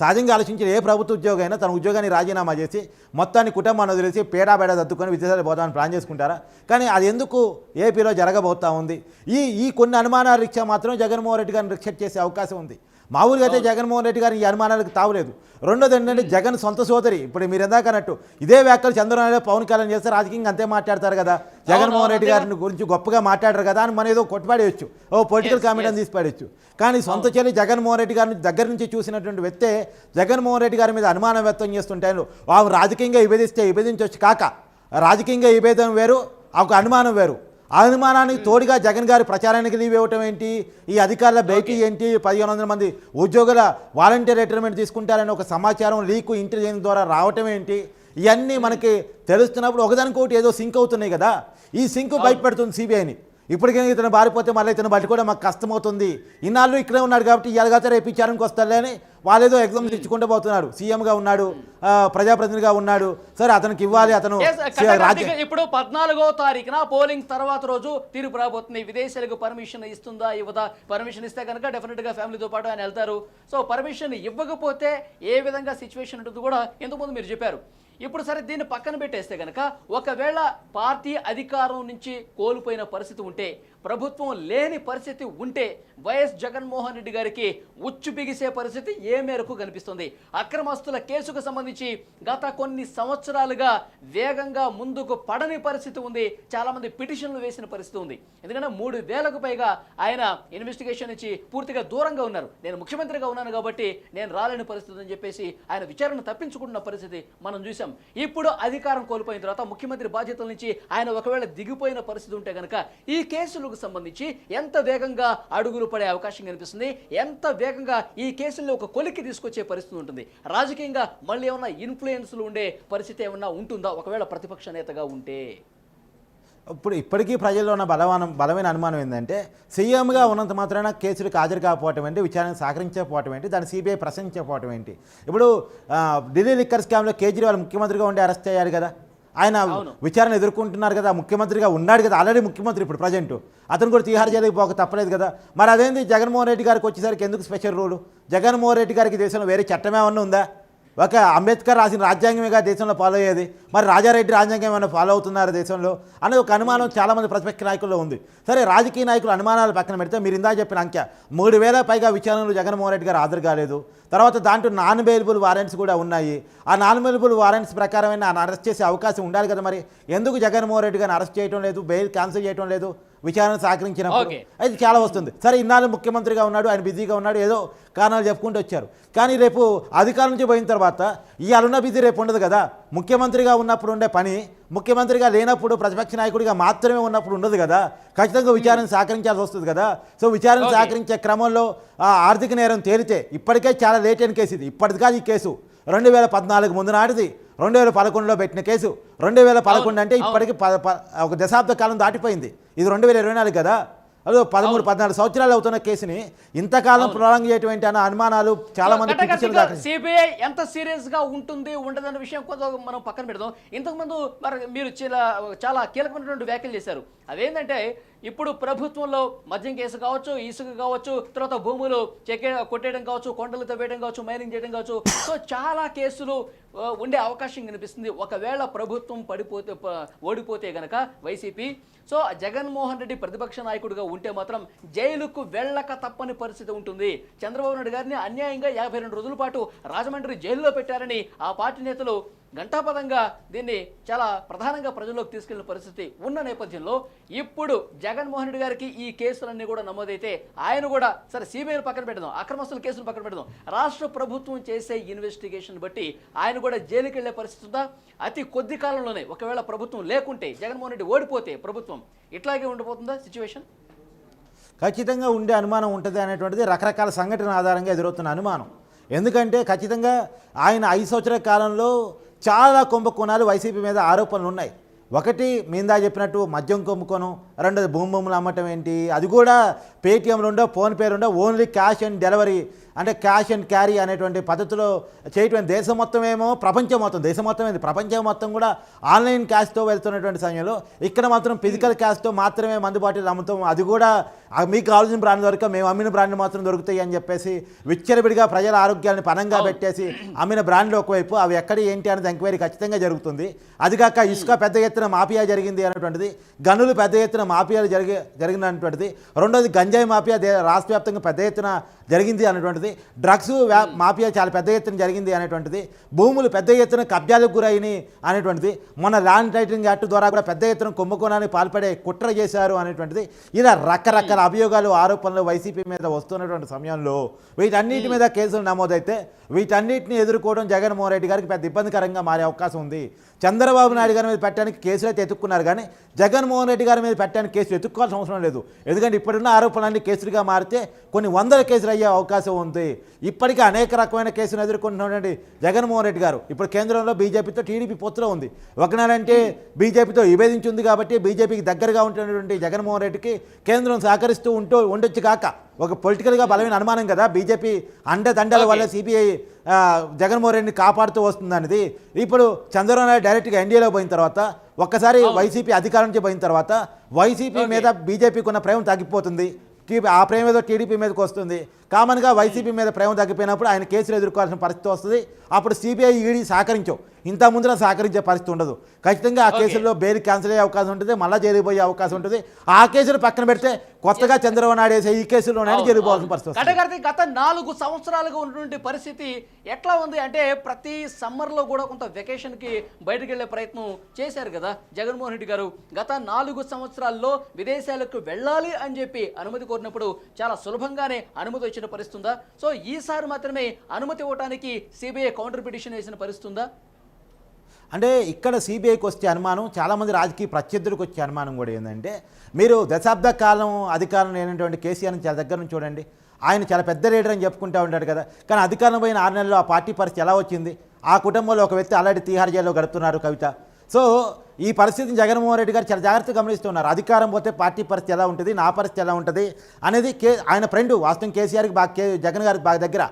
సహజంగా ఆలోచించిన ఏ ప్రభుత్వ ఉద్యోగం అయినా తన ఉద్యోగాన్ని రాజీనామా చేసి మొత్తాన్ని కుటుంబాన్ని వదిలేసి పేడా బేడా దత్తుకొని విదేశాలకు పోదామని ప్లాన్ చేసుకుంటారా? కానీ అది ఎందుకు ఏపీలో జరగబోతా ఉంది? ఈ ఈ కొన్ని అనుమానాల రిక్షా మాత్రం జగన్మోహన్ రెడ్డి గారిని రిక్షెక్ట్ చేసే అవకాశం ఉంది. మామూలుగా అయితే జగన్మోహన్ రెడ్డి గారి ఈ అనుమానాలకు తావులేదు. రెండోది ఏంటంటే జగన్ సొంత సోదరి. ఇప్పుడు మీరు ఎందాక అన్నట్టు ఇదే వ్యాఖ్యలు చంద్రబాబు పవన్ కళ్యాణ్ చేస్తే రాజకీయంగా అంతే మాట్లాడతారు కదా. జగన్మోహన్ రెడ్డి గారిని గురించి గొప్పగా మాట్లాడరు కదా అని మనం ఏదో కొట్టుపడేయచ్చు. ఓ పొలిటికల్ కామెంట్ అని కానీ సొంత చెల్లి జగన్మోహన్ రెడ్డి గారిని దగ్గర నుంచి చూసినటువంటి వ్యక్తే జగన్మోహన్ రెడ్డి గారి మీద అనుమానం వ్యక్తం చేస్తుంటాను వారు రాజకీయంగా విభేదిస్తే విభేదించవచ్చు కాక. రాజకీయంగా విభేదం వేరు ఒక అనుమానం వేరు. ఆ అనుమానానికి తోడుగా జగన్ గారి ప్రచారానికి లీవ్ ఇవ్వటం ఏంటి? ఈ అధికారుల భేటీ ఏంటి? పదిహేను వందల మంది ఉద్యోగుల వాలంటీర్ రిటైర్మెంట్ తీసుకుంటారని ఒక సమాచారం లీకు ఇంటెలిజెన్స్ ద్వారా రావటం ఏంటి? ఇవన్నీ మనకి తెలుస్తున్నప్పుడు ఒకదానికొకటి ఏదో సింక్ అవుతున్నాయి కదా. ఈ సింక్ బయటపెడుతుంది సిబిఐని. ఇప్పటికే ఇతను బారిపోతే మళ్ళీ ఇతను పట్టుకోవడం మాకు కష్టమవుతుంది. ఇన్నాళ్ళు ఇక్కడే ఉన్నాడు కాబట్టి ఎలాగైతే రేపు విచారణకు వస్తారులే అని వాళ్ళేదో ఎగ్జామ్స్ ఇచ్చుకుంటూ పోతున్నారు సీఎంగా ఉన్నాడు ప్రజాప్రతినిధిగా ఉన్నాడు. సరే అతనికి ఇవ్వాలి అతను ఇప్పుడు పద్నాలుగో తారీఖున పోలింగ్ తర్వాత రోజు తీర్పు రాబోతుంది. విదేశాలకు పర్మిషన్ ఇస్తుందా ఇవ్వదా? పర్మిషన్ ఇస్తే కనుక డెఫినెట్గా ఫ్యామిలీతో పాటు ఆయన వెళ్తారు. సో పర్మిషన్ ఇవ్వకపోతే ఏ విధంగా సిచ్యువేషన్ ఉంటుందో కూడా ఇంతకుముందు మీరు చెప్పారు. ఇప్పుడు సరే దీన్ని పక్కన పెట్టేస్తే కనుక ఒకవేళ పార్టీ అధికారం నుంచి కోల్పోయిన పరిస్థితి ఉంటే ప్రభుత్వం లేని పరిస్థితి ఉంటే వైఎస్ జగన్మోహన్ రెడ్డి గారికి ఉచ్చు బిగిసే పరిస్థితి ఏ మేరకు కనిపిస్తుంది? అక్రమస్తుల కేసుకు సంబంధించి గత కొన్ని సంవత్సరాలుగా వేగంగా ముందుకు పడని పరిస్థితి ఉంది. చాలామంది పిటిషన్లు వేసిన పరిస్థితి ఉంది. ఎందుకంటే మూడు వేలకు పైగా ఆయన ఇన్వెస్టిగేషన్ నుంచి పూర్తిగా దూరంగా ఉన్నారు. నేను ముఖ్యమంత్రిగా ఉన్నాను కాబట్టి నేను రాలేని పరిస్థితి అని చెప్పేసి ఆయన విచారణ తప్పించుకుంటున్న పరిస్థితి మనం చూసాం. ఇప్పుడు అధికారం కోల్పోయిన తర్వాత ముఖ్యమంత్రి బాధ్యతల నుంచి ఆయన ఒకవేళ దిగిపోయిన పరిస్థితి ఉంటే కనుక ఈ కేసులకు సంబంధించి ఎంత వేగంగా అడుగులు పడే అవకాశం కనిపిస్తుంది ఎంత వేగంగా ఈ కేసుల్లో ఒక కొలిక్కి తీసుకొచ్చే పరిస్థితి ఉంటుంది రాజకీయంగా మళ్ళీ ఏమన్నా ఇన్ఫ్లుయెన్స్లు ఉండే పరిస్థితి ఏమన్నా ఉంటుందా? ఒకవేళ ప్రతిపక్ష నేతగా ఉంటే. ఇప్పుడు ఇప్పటికీ ప్రజల్లో ఉన్న బలవానం బలమైన అనుమానం ఏంటంటే సీఎంగా ఉన్నంత మాత్రాన కేసులకు హాజరు కాకపోవటం ఏంటి విచారణకు సహకరించకపోవటం ఏంటి దాన్ని సిబిఐ ప్రశ్నించకపోవటం ఏంటి? ఇప్పుడు ఢిల్లీ లిక్కర్ స్కామ్లో కేజ్రీవాల్ ముఖ్యమంత్రిగా ఉండి అరెస్ట్ అయ్యారు కదా? ఆయన. విచారణ ఎదుర్కొంటున్నారు కదా ముఖ్యమంత్రిగా ఉన్నాడు కదా ఆల్రెడీ ముఖ్యమంత్రి ఇప్పుడు ప్రజెంట్. అతను కూడా తీహార్ జైలుకి పోక తప్పలేదు కదా. మరి అదేంది జగన్మోహన్ రెడ్డి గారికి వచ్చేసరికి ఎందుకు స్పెషల్ రూలు? జగన్మోహన్ రెడ్డి గారికి దేశంలో వేరే చట్టం ఏమన్నా ఉందా? ఒక అంబేద్కర్ రాసిన రాజ్యాంగమేగా దేశంలో ఫాలో అయ్యేది? మరి రాజారెడ్డి రాజ్యాంగం ఏమైనా ఫాలో అవుతున్నారు దేశంలో? అనేది ఒక అనుమానం చాలామంది ప్రతిపక్ష నాయకుల్లో ఉంది. సరే రాజకీయ నాయకులు అనుమానాలు పక్కన పెడితే మీరు ఇందా చెప్పిన అంకె మూడు వేల పైగా విచారణలు జగన్మోహన్ రెడ్డి గారు హాజరు కాలేదు. తర్వాత దాంట్లో నాన్ బెయిలబుల్ వారెంట్స్ కూడా ఉన్నాయి. ఆ నాన్ బెయిలబుల్ వారెంట్స్ ప్రకారమైన ఆయన అరెస్ట్ చేసే అవకాశం ఉండాలి కదా మరి? ఎందుకు జగన్మోహన్ రెడ్డి గారిని అరెస్ట్ చేయడం లేదు? బెయిల్ క్యాన్సిల్ చేయడం లేదు? విచారణ సహకరించినప్పుడు. అది చాలా వస్తుంది. సరే ఇన్నాళ్ళు ముఖ్యమంత్రిగా ఉన్నాడు ఆయన బిజీగా ఉన్నాడు ఏదో కారణాలు చెప్పుకుంటూ వచ్చారు. కానీ రేపు అధికారం నుంచి పోయిన తర్వాత ఇవాళ బిజీ రేపు ఉండదు కదా? ముఖ్యమంత్రిగా ఉన్నప్పుడు ఉండే పని ముఖ్యమంత్రిగా లేనప్పుడు ప్రతిపక్ష నాయకుడిగా మాత్రమే ఉన్నప్పుడు ఉండదు కదా. ఖచ్చితంగా విచారణ సహకరించాల్సి వస్తుంది కదా. సో విచారణ. సహకరించే క్రమంలో ఆ ఆర్థిక నేరం తేలితే ఇప్పటికే చాలా లేట్ అయిన కేసు ఇది. ఇప్పటిది కాదు ఈ కేసు. రెండు వేల పద్నాలుగు ముందు నాటిది. రెండు వేల పదకొండులో పెట్టిన కేసు. రెండు వేల పదకొండు అంటే ఇప్పటికి ఒక దశాబ్ద కాలం దాటిపోయింది. ఇది రెండు వేల ఇరవై నాలుగు కదా. అదో పదమూడు పద్నాలుగు సంవత్సరాలు అవుతున్న కేసుని ఇంతకాలం ప్రొలాంగ్ చేయటువంటి అన్న అనుమానాలు చాలా మంది సిబిఐ ఎంత సీరియస్గా ఉంటుంది ఉండదన్న విషయం కొంత మనం పక్కన పెడదాం. ఇంతకు ముందు మరి మీరు చాలా చాలా కీలకమైనటువంటి వ్యాఖ్యలు చేశారు. అదేంటంటే ఇప్పుడు ప్రభుత్వంలో మద్యం కేసు కావచ్చు ఇసుక కావచ్చు తర్వాత భూములు చెక్కే కొట్టేయడం కావచ్చు కొండలు తవ్వేయడం కావచ్చు మైనింగ్ చేయడం కావచ్చు. సో చాలా కేసులు ఉండే అవకాశం కనిపిస్తుంది. ఒకవేళ ప్రభుత్వం పడిపోతే ఓడిపోతే గనక వైసీపీ. సో జగన్మోహన్ రెడ్డి ప్రతిపక్ష నాయకుడిగా ఉంటే మాత్రం జైలుకు వెళ్ళక తప్పని పరిస్థితి ఉంటుంది. చంద్రబాబు నాయుడు గారిని అన్యాయంగా యాభై రెండు రోజుల పాటు రాజమండ్రి జైల్లో పెట్టారని ఆ పార్టీ నేతలు ఘంటాపదంగా దీన్ని చాలా ప్రధానంగా ప్రజల్లోకి తీసుకెళ్ళిన పరిస్థితి ఉన్న నేపథ్యంలో ఇప్పుడు జగన్మోహన్ రెడ్డి గారికి ఈ కేసులన్నీ కూడా నమోదైతే ఆయన కూడా సరే సిబిఐని పక్కన పెడదాం అక్రమస్తుల కేసులు పక్కన పెడదాం. రాష్ట్ర ప్రభుత్వం చేసే ఇన్వెస్టిగేషన్ బట్టి ఆయన కూడా జైలుకి వెళ్ళే పరిస్థితి ఉందా? అతి కొద్ది కాలంలోనే ఒకవేళ ప్రభుత్వం లేకుంటే జగన్మోహన్ రెడ్డి ఓడిపోతే ప్రభుత్వం ఇట్లాగే ఉండిపోతుందా సిచ్యువేషన్ ఖచ్చితంగా ఉండే అనుమానం ఉంటుంది అనేటువంటిది రకరకాల సంఘటన ఆధారంగా ఎదురవుతున్న అనుమానం. ఎందుకంటే ఖచ్చితంగా ఆయన ఐదు సంవత్సరాల కాలంలో చాలా కుంభకోణాలు వైసీపీ మీద ఆరోపణలు ఉన్నాయి ఒకటి మీందా చెప్పినట్టు మద్యం కుంభకోణం రెండోది భూమి భూములు అమ్మటం ఏంటి? అది కూడా పేటీఎంలు ఉండో ఫోన్పేలు ఉండో ఓన్లీ క్యాష్ అండ్ డెలివరీ అంటే క్యాష్ అండ్ క్యారీ అనేటువంటి పద్ధతిలో చేయటం దేశం మొత్తం ఏమో ప్రపంచం మొత్తం దేశం మొత్తం ఏంది? ప్రపంచం మొత్తం కూడా ఆన్లైన్ క్యాష్తో వెళ్తున్నటువంటి సమయంలో ఇక్కడ మాత్రం ఫిజికల్ క్యాష్తో మాత్రమే మందు బాటిల్ అమ్ముతాం. అది కూడా మీకు కావాల్సిన బ్రాండ్ దొరక మేము అమ్మిన బ్రాండ్ మాత్రం దొరుకుతాయి అని చెప్పేసి విచ్చలవిడిగా ప్రజల ఆరోగ్యాన్ని పనంగా పెట్టేసి అమ్మిన బ్రాండ్లు ఒకవైపు అవి ఎక్కడ ఏంటి అనేది ఎంక్వైరీ ఖచ్చితంగా జరుగుతుంది. అది కాక ఇసుక పెద్ద ఎత్తున మాఫియా జరిగింది అనేటువంటిది గనులు పెద్ద ఎత్తున మాఫియాలు జరిగి జరిగినటువంటిది. రెండోది గంజాయి మాఫియా దే- రాష్ట్ర వ్యాప్తంగా పెద్ద ఎత్తున జరిగింది అనేటువంటిది డ్రగ్స్ మాఫియా చాలా పెద్ద ఎత్తున జరిగింది అనేటువంటిది భూములు పెద్ద ఎత్తున కబ్జాలకు గురైనవి అనేటువంటిది మొన్న ల్యాండ్ టైటిలింగ్ యాక్ట్ ద్వారా కూడా పెద్ద ఎత్తున కుంభకోణానికి పాల్పడే కుట్ర చేశారు అనేటువంటిది ఇలా రకరకాల అభియోగాలు ఆరోపణలు వైసీపీ మీద వస్తున్నటువంటి సమయంలో వీటన్నిటి మీద కేసులు నమోదైతే వీటన్నిటిని ఎదుర్కోవడం జగన్మోహన్ రెడ్డి గారికి పెద్ద ఇబ్బందికరంగా మారే అవకాశం ఉంది. చంద్రబాబు నాయుడు గారి మీద పెట్టడానికి కేసులు అయితే ఎత్తుక్కున్నారు కానీ జగన్మోహన్ రెడ్డి గారి మీద పెట్టడానికి కేసులు ఎత్తుక్కోవాల్సిన అవసరం లేదు. ఎందుకంటే ఇప్పుడున్న ఆరోపణలన్నీ కేసులుగా మారితే కొన్ని వందల కేసులు అయ్యే అవకాశం ఉంది. ఇప్పటికే అనేక రకమైన కేసులు ఎదుర్కొంటున్నటువంటి జగన్మోహన్ రెడ్డి గారు ఇప్పుడు కేంద్రంలో బీజేపీతో టీడీపీ పొత్తులో ఉంది. ఒకనాడంటే బీజేపీతో విభేదించి ఉంది కాబట్టి బీజేపీకి దగ్గరగా ఉంటున్నటువంటి జగన్మోహన్ రెడ్డికి కేంద్రం సహకరిస్తూ ఉంటూ ఉండొచ్చు కాక ఒక పొలిటికల్గా బలమైన అనుమానం కదా? బీజేపీ అండదండల వల్ల సిబిఐ జగన్మోహన్ రెడ్డిని కాపాడుతూ వస్తుందనేది ఇప్పుడు చంద్రబాబు నాయుడు డైరెక్ట్గా ఎన్డీఏలో పోయిన తర్వాత ఒక్కసారి వైసీపీ అధికారం నుంచి పోయిన తర్వాత వైసీపీ మీద బీజేపీకి ఉన్న ప్రేమ తగ్గిపోతుంది. ఆ ప్రేమ ఏదో టీడీపీ మీదకి వస్తుంది. కామన్గా వైసీపీ మీద ప్రేమ తగ్గిపోయినప్పుడు ఆయన కేసులు ఎదుర్కోవాల్సిన పరిస్థితి వస్తుంది. అప్పుడు సిబిఐ ఈడీ సహకరించవు. ఇంత ముందున సహకరించే పరిస్థితి ఉండదు. ఖచ్చితంగా ఆ. కేసుల్లో బెయిల్ క్యాన్సిల్ అయ్యే అవకాశం ఉంటుంది మళ్ళీ జైలుకి పోయే అవకాశం ఉంటుంది. ఆ కేసులు పక్కన పెడితే కొత్తగా చంద్రబాబు నాయుడు వేసే ఈ కేసులోనే జరుగుకోవాల్సిన పరిస్థితి గత నాలుగు సంవత్సరాలుగా ఉన్నటువంటి పరిస్థితి ఎట్లా ఉంది? అంటే ప్రతి సమ్మర్లో కూడా కొంత వెకేషన్కి బయటకు వెళ్ళే ప్రయత్నం చేశారు కదా జగన్మోహన్ రెడ్డి గారు. గత నాలుగు సంవత్సరాల్లో విదేశాలకు వెళ్ళాలి అని చెప్పి అనుమతి కోరినప్పుడు చాలా సులభంగానే అనుమతి వచ్చిన పరిస్థితి ఉందా సో ఈసారి మాత్రమే అనుమతి ఇవ్వడానికి సిబిఐ కౌంటర్ పిటిషన్ వేసిన పరిస్థితి ఉందా అంటే ఇక్కడ సిబిఐకి వచ్చే అనుమానం చాలామంది రాజకీయ ప్రత్యర్థులకు వచ్చే అనుమానం కూడా ఏంటంటే మీరు దశాబ్ద కాలం అధికారం లేనటువంటి కేసీఆర్ని చాలా దగ్గర నుంచి చూడండి. ఆయన చాలా పెద్ద లీడర్ అని చెప్పుకుంటూ ఉంటాడు కదా. కానీ అధికారం పోయిన ఆరు నెలల్లో ఆ పార్టీ పరిస్థితి ఎలా వచ్చింది? ఆ కుటుంబంలో ఒక వ్యక్తి అలాంటి తీహార్ జైల్లో గడుపుతున్నారు కవిత. సో ఈ పరిస్థితిని జగన్మోహన్ రెడ్డి గారు చాలా జాగ్రత్తగా గమనిస్తున్నారు. అధికారం పోతే పార్టీ పరిస్థితి ఎలా ఉంటుంది? నా పరిస్థితి ఎలా ఉంటుంది? అనేది కే ఆయన ఫ్రెండ్ వాస్తవం కేసీఆర్కి బాగా కే జగన్ గారికి బాగా దగ్గర.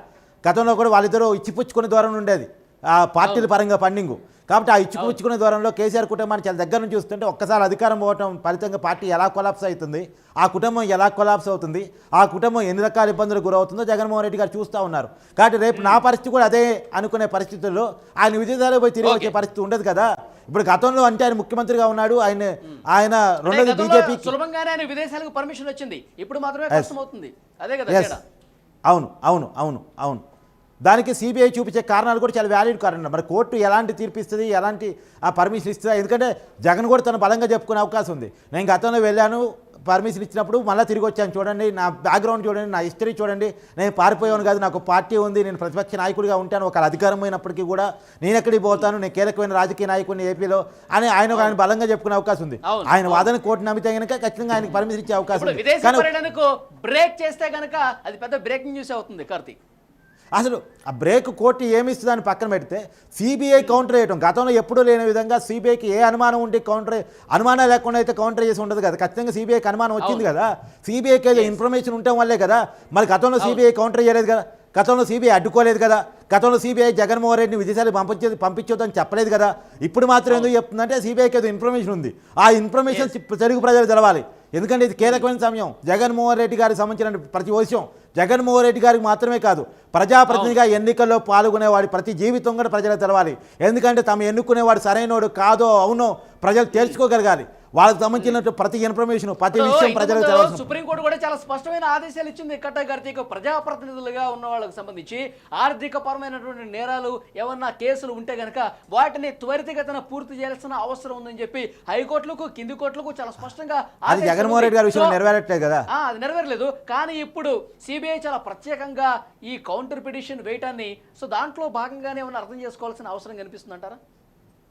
గతంలో కూడా వాళ్ళిద్దరూ ఇచ్చిపుచ్చుకునే దూరం ఉండేది. ఆ పార్టీల పరంగా ఫండింగ్ కాబట్టి ఆ ఇచ్చిపుచ్చుకునే దూరంలో కేసీఆర్ కుటుంబాన్ని చాలా దగ్గర నుంచి చూస్తుంటే ఒక్కసారి అధికారం పోవటం ఫలితంగా పార్టీ ఎలా కొలాప్స్ అవుతుంది ఆ కుటుంబం ఎలా కొలాప్స్ అవుతుంది ఆ కుటుంబం ఎన్ని రకాల ఇబ్బందులు గురవుతుందో జగన్మోహన్ రెడ్డి గారు చూస్తూ ఉన్నారు. కాబట్టి రేపు నా పరిస్థితి కూడా అదే అనుకునే పరిస్థితుల్లో ఆయన విజయదాలో పోయి తిరిగి వచ్చే పరిస్థితి ఉండదు కదా. ఇప్పుడు గతంలో అంటే ఆయన ముఖ్యమంత్రిగా ఉన్నాడు ఆయన ఆయన రెండోది సులభంగానే ఆయన విదేశాలకు పర్మిషన్ వచ్చింది. ఇప్పుడు మాత్రమే అదే కదా. అవును అవును అవును అవును. దానికి సిబిఐ చూపించే కారణాలు కూడా చాలా వ్యాలిడ్ కారణం మరి కోర్టు ఎలాంటి తీర్పు ఇస్తుంది ఎలాంటి ఆ పర్మిషన్ ఇస్తుందా? ఎందుకంటే జగన్ కూడా తన బలంగా చెప్పుకునే అవకాశం ఉంది. నేను గతంలో వెళ్ళాను పర్మిషన్ ఇచ్చినప్పుడు మళ్ళీ తిరిగి వచ్చాను. చూడండి నా బ్యాక్గ్రౌండ్ చూడండి నా హిస్టరీ చూడండి. నేను పారిపోయాను కాదు నాకు పార్టీ ఉంది నేను ప్రతిపక్ష నాయకుడిగా ఉంటాను ఒక అధికారం అయినప్పటికీ కూడా నేను ఎక్కడికి పోతాను నేను కీలకమైన రాజకీయ నాయకుడిని ఏపీలో అని ఆయన ఆయన బలంగా చెప్పుకునే అవకాశం ఉంది. ఆయన వాదన కోర్టు నమ్మితే కనుక ఖచ్చితంగా ఆయనకి పర్మిషన్ ఇచ్చే అవకాశం బ్రేక్ చేస్తే గనక అది పెద్ద బ్రేకింగ్ న్యూస్ అవుతుంది కార్తీక్. అసలు ఆ బ్రేక్ కోర్టు ఏమి ఇస్తుందని పక్కన పెడితే సిబిఐ కౌంటర్ చేయటం గతంలో ఎప్పుడూ లేని విధంగా సిబిఐకి ఏ అనుమానం ఉండి కౌంటర్ అనుమానం లేకుండా అయితే కౌంటర్ చేసి ఉండదు కదా. ఖచ్చితంగా సిబిఐకి అనుమానం వచ్చింది కదా. సిబిఐకి ఏదో ఇన్ఫర్మేషన్ ఉండటం వల్లే కదా. మరి గతంలో సిబిఐ కౌంటర్ చేయలేదు కదా. గతంలో సిబిఐ అడ్డుకోలేదు కదా. గతంలో సిబిఐ జగన్మోహన్ రెడ్డిని విదేశాలకు పంపించేది పంపించొద్దని చెప్పలేదు కదా. ఇప్పుడు మాత్రం ఎందుకు చెప్తుందంటే సిబిఐకి ఏదో ఇన్ఫర్మేషన్ ఉంది. ఆ ఇన్ఫర్మేషన్ తెలుగు ప్రజలు తెలవాలి. ఎందుకంటే ఇది కీలకమైన సమయం. జగన్మోహన్ రెడ్డి గారికి సంబంధించిన ప్రతి విషయం జగన్మోహన్ రెడ్డి గారికి మాత్రమే కాదు ప్రజాప్రతినిధిగా ఎన్నికల్లో పాల్గొనేవాడి ప్రతి జీవితం కూడా ప్రజలకు తెలవాలి. ఎందుకంటే తమ ఎన్నుకునేవాడు సరైనోడు కాదో అవునో ప్రజలు తెలుసుకోగలగాలి. వాళ్ళకి సంబంధించిన ప్రతి ఇన్ఫర్మేషన్ ప్రతి విషయం ప్రజలకు ముందు తెలవాల్సిన సుప్రీంకోర్టు కూడా చాలా స్పష్టమైన ఆదేశాలు ఇచ్చింది. కట్ట కార్తీక్ ప్రజాప్రతినిధులుగా ఉన్న వాళ్ళకి సంబంధించి ఆర్థిక పరమైనటువంటి నేరాలు ఏమన్నా కేసులు ఉంటే గనక వాటిని త్వరితగతిన పూర్తి చేయాల్సిన అవసరం ఉందని చెప్పి హైకోర్టులకు కింది కోర్టులకు చాలా స్పష్టంగా అది జగన్మోహన్ రెడ్డి గారి సో, నెరవేరట్లేదు కదా? అది నెరవేరలేదు. కానీ ఇప్పుడు సిబిఐ చాలా ప్రత్యేకంగా ఈ కౌంటర్ పిటిషన్ వేయటాన్ని సో దాంట్లో భాగంగానే ఏమన్నా అర్థం చేసుకోవాల్సిన అవసరం కనిపిస్తుందంటారా?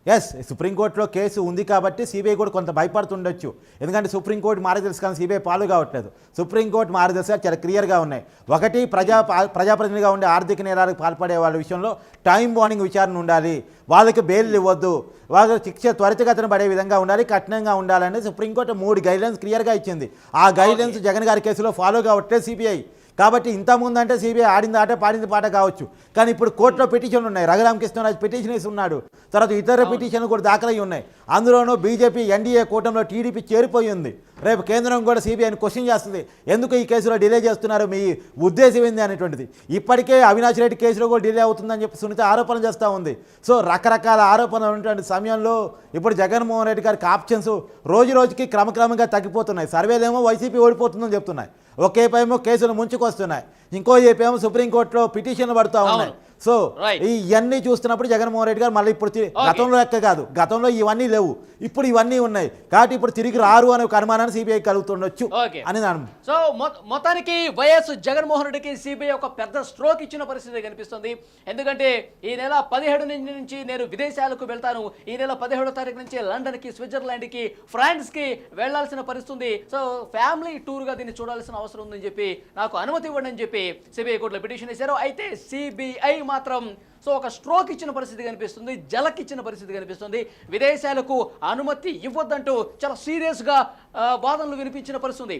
ఎస్ సుప్రీంకోర్టులో కేసు ఉంది కాబట్టి సిబిఐ కూడా కొంత భయపడుతుండొచ్చు. ఎందుకంటే సుప్రీంకోర్టు మార్గదర్శి కానీ సిబిఐ పాలు కావట్లేదు. సుప్రీంకోర్టు మార్గదర్శకాలు చాలా క్లియర్గా ఉన్నాయి. ఒకటి ప్రజా ప్రజాప్రతినిధిగా ఉండే ఆర్థిక నేరాలకు పాల్పడే వాళ్ళ విషయంలో టైం వార్నింగ్ విచారణ ఉండాలి. వాళ్ళకి బెయిల్ ఇవ్వద్దు. వాళ్ళకి శిక్ష త్వరితగతిన పడే విధంగా ఉండాలి కఠినంగా ఉండాలని సుప్రీంకోర్టు మూడు గైడ్లైన్స్ క్లియర్గా ఇచ్చింది. ఆ గైడ్లైన్స్ జగన్ గారి కేసులో ఫాలో కావట్లేదు సిబిఐ కాబట్టి ఇంతకుముందు అంటే సిబిఐ ఆడింది ఆట పాడింది పాట కావచ్చు. కానీ ఇప్పుడు కోర్టులో పిటిషన్లు ఉన్నాయి. రఘురామ కృష్ణరాజు పిటిషన్ వేసి ఉన్నాడు. తర్వాత ఇతర పిటిషన్లు కూడా దాఖలై ఉన్నాయి. అందులోనూ బీజేపీ ఎన్డీఏ కూటమిలో టీడీపీ చేరిపోయి ఉంది. రేపు కేంద్రం కూడా సిబిఐని క్వశ్చన్ చేస్తుంది. ఎందుకు ఈ కేసులో డిలే చేస్తున్నారు? మీ ఉద్దేశం ఏంది అనేటువంటిది. ఇప్పటికే అవినాష్ రెడ్డి కేసులో కూడా డిలే అవుతుందని చెప్పి సునీత ఆరోపణలు చేస్తూ ఉంది. సో రకరకాల ఆరోపణలు ఉన్నటువంటి సమయంలో ఇప్పుడు జగన్మోహన్ రెడ్డి గారికి ఆప్షన్స్ రోజు రోజుకి క్రమక్రమంగా తగ్గిపోతున్నాయి. సర్వేలేమో వైసీపీ ఓడిపోతుందని చెప్తున్నాయి. ఒకే పేమో కేసులు ముంచుకొస్తున్నాయి. ఇంకో ఏపేమో సుప్రీంకోర్టులో పిటిషన్లు పడుతూ ఉన్నాయి. సో. ఇవన్నీ చూస్తున్నప్పుడు జగన్మోహన్ రెడ్డి గారు మళ్ళీ ఇప్పుడు గతంలో లెక్క కాదు. గతంలో ఇవన్నీ లేవు. ఇప్పుడు ఇవన్నీ ఉన్నాయి. కాబట్టి ఇప్పుడు తిరిగి రారు అనే ఒక అనుమానాన్ని సిబిఐ కలుగుతుండొచ్చు. అని. సో మొత్తానికి వైఎస్ జగన్మోహన్ రెడ్డికి సిబిఐ ఒక పెద్ద స్ట్రోక్ ఇచ్చిన పరిస్థితి కనిపిస్తుంది. ఎందుకంటే ఈ నెల పదిహేడు నుంచి నేను విదేశాలకు వెళ్తాను. ఈ నెల పదిహేడో తారీఖు నుంచి లండన్కి స్విట్జర్లాండ్కి ఫ్రాన్స్కి వెళ్ళాల్సిన పరిస్థితి సో ఫ్యామిలీ టూర్గా దీన్ని చూడాల్సిన అవసరం ఉందని చెప్పి నాకు అనుమతి ఇవ్వండి అని చెప్పి సిబిఐ కోర్టులో పిటిషన్ వేశారు. అయితే సిబిఐ మాత్రం. సో ఒక స్ట్రోక్ ఇచ్చిన పరిస్థితి కనిపిస్తుంది జలక్ ఇచ్చిన పరిస్థితి కనిపిస్తుంది. విదేశాలకు అనుమతి ఇవ్వద్దంటూ చాలా సీరియస్గా వాదనలు వినిపించిన పరిస్థితి